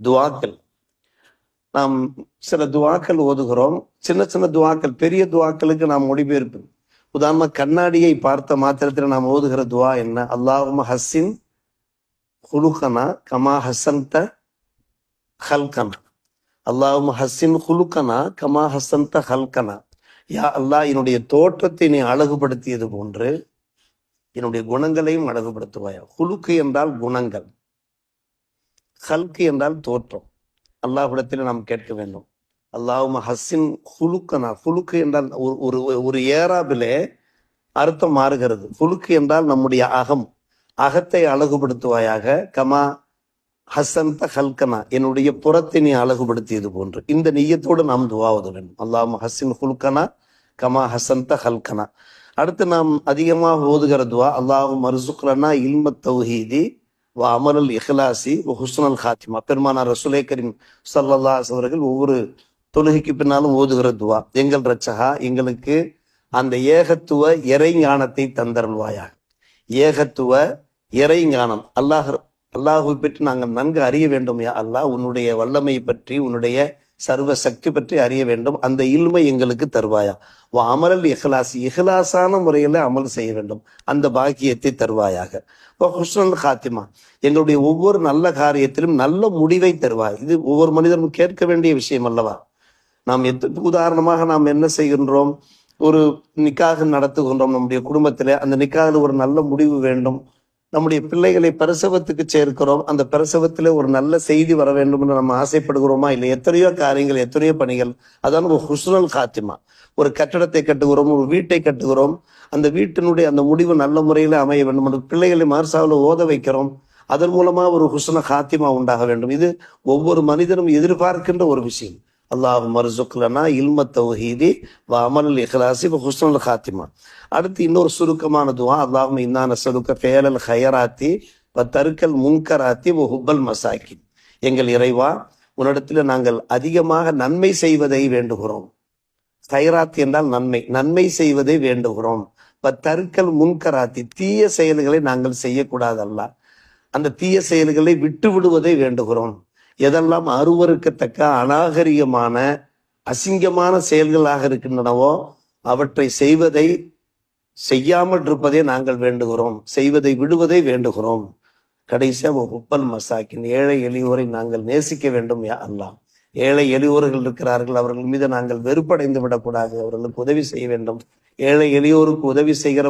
துவாக்கள். நாம் சில துவாக்கள் ஓதுகிறோம். சின்ன சின்ன துவாக்கள் பெரிய துவாக்களுக்கு நாம் மொழிபெயர்ப்பு உதாரணமா கண்ணாடியை பார்த்த மாத்திரத்தில் நாம் ஓதுகிற துவா என்ன? அல்லாஹும் ஹஸ்ஸின் ஹுலுகனா கமா ஹசந்த ஹல்கனா. அல்லாஹும் ஹஸ்ஸின் ஹுலுகனா கமா ஹசந்த ஹல்கனா. யா அல்லாஹ் என்னுடைய தோற்றத்தை நீ அழகுபடுத்தியது போன்று என்னுடைய குணங்களையும் அழகுபடுத்துவாயா? ஹுலுக்கு என்றால் குணங்கள். ஹல்கு என்றால் தோற்றம். அல்லாஹ்விடத்தில் நாம் கேட்க வேண்டும். அல்லாஹும் ஹஸ்ஸின் ஹுலுக்கனா ஹுலுக்கு என்றால் ஒரு ஒரு ஏராபிலே அர்த்தம் மாறுகிறது. ஹுலுக்கு என்றால் நம்முடைய அகம். அகத்தை அழகுபடுத்துவாயாக கமா ஹசந்த ஹல்கனா என்னுடைய புறத்தை நீ அழகுபடுத்தியது போன்று. இந்த நெய்யத்தோடு நாம் துவாவது வேண்டும். அல்லாஹும ஹஸ்ஸின் ஹுல்கனா கமா ஹசந்த ஹல்கனா. அடுத்து நாம் அதிகமாக ஓதுகிற துவா அல்லாஹும் மர்சுக்லனா இல்ம தௌஹீதி அமர் அமரல் இஹ்லாசி ஹுஸ்னல் ஹாத்திமா பெருமானார் ரசுலேக்கரின் கரீம் அவர்கள் ஒவ்வொரு தொழுகைக்கு பின்னாலும் ஓதுகிற துவா எங்கள் ரச்சகா எங்களுக்கு அந்த ஏகத்துவ இறை ஞானத்தை தந்தருள்வாயாக ஏகத்துவ இறை ஞானம். அல்லாஹ் அல்லாஹுவை பற்றி நாங்கள் நன்கு அறிய வேண்டும் யா அல்லாஹ் உன்னுடைய வல்லமை பற்றி உன்னுடைய சர்வ சக்தி பற்றி அறிய வேண்டும். அந்த இல்மை எங்களுக்கு தருவாயா? வா அமரல் இஹ்லாஸ் இஹ்லாசான முறையில் அமல் செய்ய வேண்டும். அந்த பாக்கியத்தை தருவாயாக. வா ஹுஸ்னல் காத்திமா எங்களுடைய ஒவ்வொரு நல்ல காரியத்திலும் நல்ல முடிவை தருவாய். இது ஒவ்வொரு மனிதனும் கேட்க வேண்டிய விஷயம் அல்லவா? நாம் எத்த உதாரணமாக நாம் என்ன செய்கின்றோம்? ஒரு நிக்காக நடத்துகின்றோம். நம்முடைய குடும்பத்திலே அந்த நிக்காக ஒரு நல்ல முடிவு வேண்டும். நம்முடைய பிள்ளைகளை பிரசவத்துக்கு சேர்க்கிறோம். அந்த பிரசவத்துல ஒரு நல்ல செய்தி வர வேண்டும் என்று நம்ம ஆசைப்படுகிறோமா? இல்லை எத்தனையோ காரியங்கள் எத்தனையோ பணிகள். அதான் ஒரு ஹுஸ்னல் காத்திமா. ஒரு கட்டடத்தை கட்டுகிறோம் ஒரு வீட்டை கட்டுகிறோம். அந்த வீட்டினுடைய அந்த முடிவு நல்ல முறையில் அமைய வேண்டும் என்று பிள்ளைகளை மார்சாவில் ஓத வைக்கிறோம். அதன் மூலமா ஒரு ஹுஸ்ன காத்திமா உண்டாக வேண்டும். இது ஒவ்வொரு மனிதனும் எதிர்பார்க்கின்ற ஒரு விஷயம். அல்லாஹ் மர்சுக்லனா இல்ம தௌஹீதி வ இஹ்லாசி ஹுஸ்னுல் காத்திமா அடுத்து இன்னொரு சுருக்கமான துவா அல்லாஹும் இன்னான சலுக்க ஃபேலல் ஹயராத்தி வ தருக்கல் முன்கராத்தி வ ஹுப்பல் மசாக்கி எங்கள் இறைவா உன்னிடத்தில் நாங்கள் அதிகமாக நன்மை செய்வதை வேண்டுகிறோம். ஹைராத் என்றால் நன்மை நன்மை செய்வதை வேண்டுகிறோம். வ தருக்கல் முன்கராத்தி தீய செயல்களை நாங்கள் செய்யக்கூடாதல்ல அந்த தீய செயல்களை விட்டு விடுவதை வேண்டுகிறோம். எதெல்லாம் அருவருக்கத்தக்க அநாகரிகமான அசிங்கமான செயல்களாக இருக்கின்றனவோ அவற்றை செய்வதை செய்யாமல் இருப்பதை நாங்கள் வேண்டுகிறோம். செய்வதை விடுவதை வேண்டுகிறோம். கடைசியாக உப்பல் மசாக்கின் ஏழை எளியோரை நாங்கள் நேசிக்க வேண்டும் யா அல்லாஹ். ஏழை எளியோர்கள் இருக்கிறார்கள் அவர்கள் மீது நாங்கள் வெறுப்படைந்து விடக்கூடாது. அவர்களுக்கு உதவி செய்ய வேண்டும். ஏழை எளியோருக்கு உதவி செய்கிற